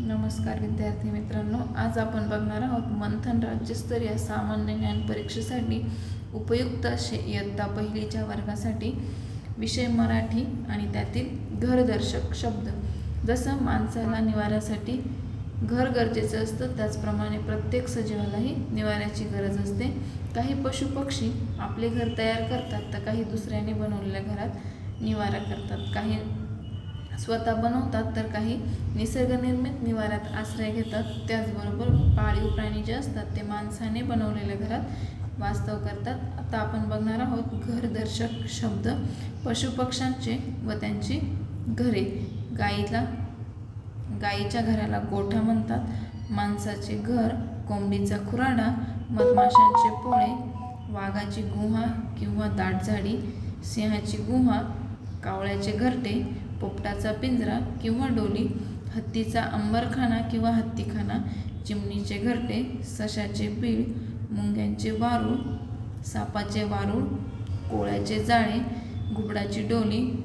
नमस्कार विद्यार्थी मित्रांनो आज आपण बघणार आहोत मंथन राज्यस्तरीय सामान्य ज्ञान परीक्षेसाठी उपयुक्त असे इयत्ता पहिलीच्या वर्गासाठी विषय मराठी आणि त्यातील घरदर्शक शब्द. जसं माणसाला निवाऱ्यासाठी घर गरजेचं असतं त्याचप्रमाणे प्रत्येक सजीवालाही निवाऱ्याची गरज असते. काही पशुपक्षी आपले घर तयार करतात तर काही दुसऱ्याने बनवलेल्या घरात निवारा करतात. काही स्वतः बनवतात तर काही निसर्गनिर्मित निवाऱ्यात आश्रय घेतात. त्याचबरोबर पाळीव प्राणी जे असतात ते माणसाने बनवलेल्या घरात वास्तव करतात. आता आपण बघणार आहोत घरदर्शक शब्द पशुपक्ष्यांचे व त्यांची घरे. गाईला गाईच्या घराला गोठा म्हणतात. माणसाचे घर कोंबडीचा खुराडा मधमाशांचे पोळे वाघाची गुहा किंवा दाटझाडी सिंहाची गुहा कावळ्याचे घरटे पोपटाचा पिंजरा किंवा डोली हत्तीचा अंबरखाना किंवा हत्तीखाना चिमणीचे घरटे सशाचे बीळ मुंग्यांचे वारूळ सापाचे वारूळ कोळ्याचे जाळे घुबडाची डोली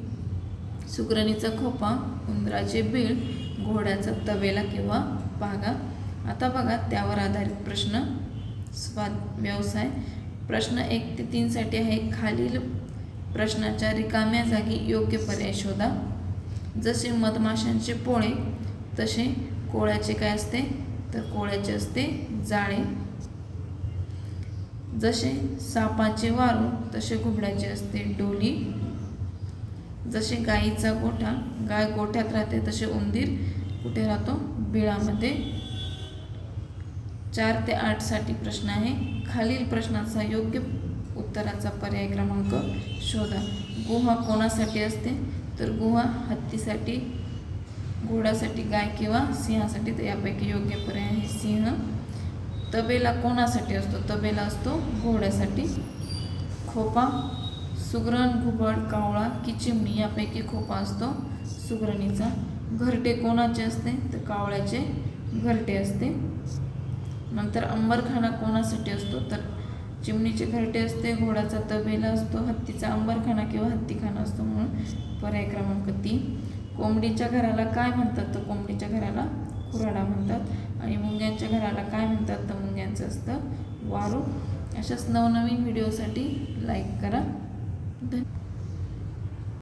सुकरणीचा खोपा उंदराचे बीळ घोड्याचा तवेला किंवा पागा आता बघा त्यावर आधारित प्रश्न. स्वाद व्यवसाय. प्रश्न एक ते तीनसाठी आहे. खालील प्रश्नाच्या रिकाम्या जागी योग्य पर्याय शोधा. जसे मधमाशांचे पोळे तसे कोळ्याचे काय असते? तर कोळ्याचे असते जाळे. जसे सापाचे वारू तसे घुबड्याचे असते डोली. जसे गाईचा गोठा गाय गोठ्यात राहते तसे उंदीर कुठे राहतो? बिळामध्ये. चार ते आठसाठी प्रश्न आहे. खालील प्रश्नाचा योग्य उत्तराचा पर्याय क्रमांक शोधा. गुहा कोणासाठी असते? तर गुहा हत्तीसाठी घोड्यासाठी गाय किंवा सिंहासाठी तर यापैकी योग्य पर्याय आहे सिंह. तबेला कोणासाठी असतो? तबेला असतो घोड्यासाठी. खोपा सुगरण घुबड कावळा की चिमणी यापैकी खोपा असतो सुगरणीचा. घरटे कोणाचे असते? तर कावळ्याचे घरटे असते. नंतर अंबरखाना कोणासाठी असतो? तर चिमणीचे घरटे असते घोडाचा तबेला असतो हत्तीचा अंबरखाना किंवा हत्तीखाना असतो म्हणून पर्याय क्रमांक तीन. कोंबडीच्या घराला काय म्हणतात? तर कोंबडीच्या घराला खुराडा म्हणतात. आणि मुंग्यांच्या घराला काय म्हणतात? तर मुंग्यांचं असतं वारू. अशाच नवनवीन व्हिडिओसाठी लाईक करा. धन्यवाद.